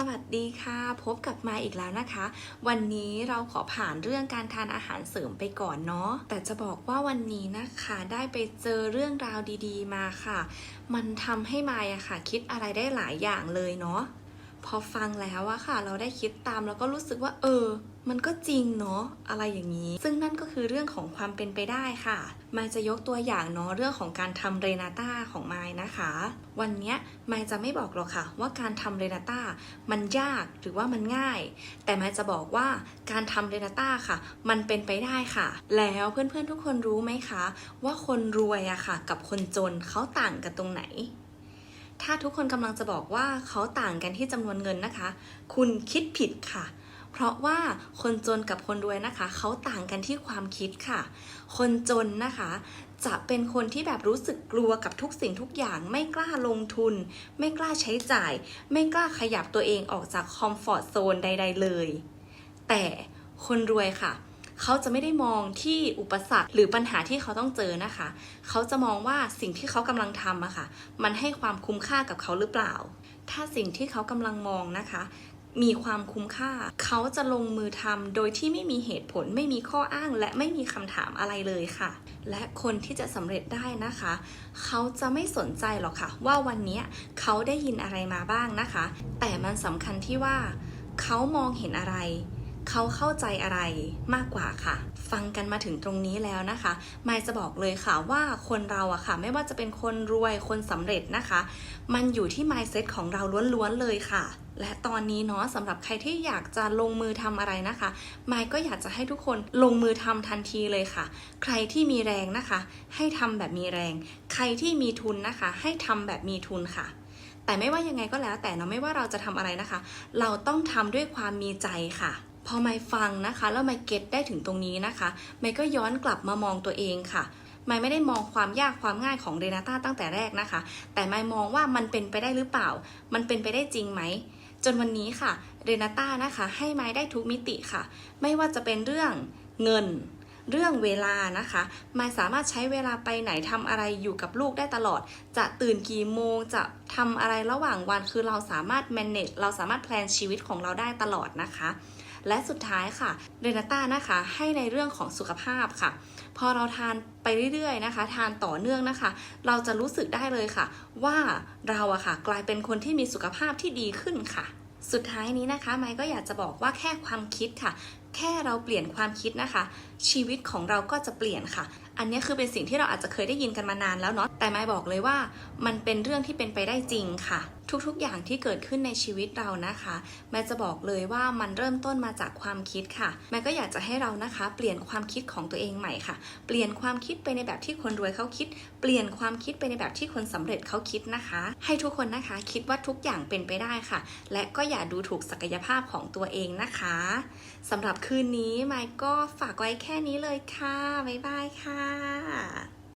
สวัสดีค่ะพบกับมาอีกแล้วนะคะ วันนี้เราขอผ่านเรื่องการทานอาหารเสริมไปก่อนเนาะแต่จะบอกว่าวันนี้นะคะได้ไปเจอเรื่องราวดีๆมาค่ะ มันทำให้มายอะค่ะ คิดอะไรได้หลายอย่างเลยเนาะ พอฟังแล้วอะค่ะ เราได้คิดตามแล้วก็รู้สึกว่า เออ มันก็จริงเนาะอะไรอย่างนี้ ซึ่งนั่นก็คือเรื่องของความเป็นไปได้ค่ะมายจะยกตัวอย่างเนาะเรื่องของการทำเรนาต้าของมายนะคะ วันนี้มายจะไม่บอกหรอกค่ะ ว่าการทำเรนาต้ามันยากหรือว่ามันง่าย แต่มายจะบอกว่าการทำเรนาต้าค่ะ มันเป็นไปได้ค่ะ แล้วเพื่อนๆทุกคนรู้ไหมคะ ว่าคนรวยอะค่ะ กับคนจนเขาต่างกันตรงไหน ถ้าทุกคนกำลังจะบอกว่าเขาต่างกันที่จำนวนเงินนะคะ คุณคิดผิดค่ะ เพราะว่าคนจนกับคนรวยนะคะ เขาต่างกันที่ความคิดค่ะ คนจนนะคะ จะเป็นคนที่แบบรู้สึกกลัวกับทุกสิ่งทุกอย่าง ไม่กล้าลงทุน ไม่กล้าใช้จ่าย ไม่กล้าขยับตัวเองออกจากคอมฟอร์ทโซนใด ๆ เลย แต่คนรวยค่ะเเขาจะไม่ได้มองที่อุปสรรคหรือปัญหาที่เขาต้องเจอนะคะ เขาจะมองว่าสิ่งที่เขากำลังทำอะค่ะ มันให้ความคุ้มค่ากับเขาหรือเปล่า ถ้าสิ่งที่เขากำลังมองนะคะ มีความคุ้มค่า เขาจะลงมือทำโดยที่ไม่มีเหตุผล ไม่มีข้ออ้าง และไม่มีคำถามอะไรเลยค่ะ และคนที่จะสำเร็จได้นะคะ เขาจะไม่สนใจหรอกค่ะ ว่าวันนี้เขาได้ยินอะไรมาบ้างนะคะ แต่มันสำคัญที่ว่า เขามองเห็นอะไร เขาเข้าใจอะไรมากกว่าค่ะ ฟังกันมาถึงตรงนี้แล้วนะคะมายจะบอกเลยค่ะว่าคนเราอะค่ะ ไม่ว่าจะเป็นคนรวยคนสำเร็จนะคะ มันอยู่ที่ mindset ของเราล้วนๆเลยค่ะและตอนนี้เนาะสำหรับใครที่อยากจะลงมือทำอะไรนะคะมายก็อยากจะให้ทุกคนลงมือทำทันทีเลยค่ะ ใครที่มีแรงนะคะ ให้ทำแบบมีแรง ใครที่มีทุนนะคะ ให้ทำแบบมีทุนค่ะ แต่ไม่ว่ายังไงก็แล้วแต่เนาะไม่ว่าเราจะทำอะไรนะคะ เราต้องทำด้วยความมีใจค่ะ พอไม่ฟังนะคะ แล้วไม่เก็ตได้ถึงตรงนี้นะคะไม่ก็ย้อนกลับมามองตัวเองค่ะไม่ไม่ได้มองความยากความง่ายของเรนาต้าตั้งแต่แรกนะคะ แต่ไม่มองว่ามันเป็นไปได้หรือเปล่า มันเป็นไปได้จริงไหม จนวันนี้ค่ะ เรนาต้านะคะ ให้ไม้ได้ทุกมิติค่ะ ไม่ว่าจะเป็นเรื่องเงิน เรื่องเวลานะคะไมายสามารถใช้เวลาไปไหนทำอะไรอยู่กับลูกได้ตลอด จะตื่นกี่โมง จะทำอะไรระหว่างวัน คือเราสามารถ manage เราสามารถแพลนชีวิตของเราได้ตลอดนะคะ และสุดท้ายค่ะเรนาต้านะคะให้ในเรื่องของสุขภาพค่ะ พอเราทานไปเรื่อยๆนะคะ ทานต่อเนื่องนะคะ เราจะรู้สึกได้เลยค่ะ ว่าเราอะค่ะ กลายเป็นคนที่มีสุขภาพที่ดีขึ้นค่ะ สุดท้ายนี้นะคะ ไมค์ก็อยากจะบอกว่าแค่ความคิดค่ะ แค่เราเปลี่ยนความคิดนะคะ ชีวิตของเราก็จะเปลี่ยนค่ะ อันนี้คือเป็นสิ่งที่เราอาจจะเคยได้ยินกันมานานแล้วเนาะแต่ไมค์บอกเลยว่า มันเป็นเรื่องที่เป็นไปได้จริงค่ะ ทุกๆ อย่างที่เกิดขึ้นในชีวิตเรานะคะ แม่จะบอกเลยว่ามันเริ่มต้นมาจากความคิดค่ะ แม่ก็อยากจะให้เรานะคะ เปลี่ยนความคิดของตัวเองใหม่ค่ะ เปลี่ยนความคิดไปในแบบที่คนรวยเขาคิด เปลี่ยนความคิดไปในแบบที่คนสำเร็จเขาคิดนะคะ ให้ทุกคนนะคะคิดว่าทุกอย่างเป็นไปได้ค่ะ และก็อย่าดูถูกศักยภาพของตัวเองนะคะสำหรับคืนนี้ไมค์ก็ฝากไว้แค่นี้เลยค่ะบ๊ายบายค่ะ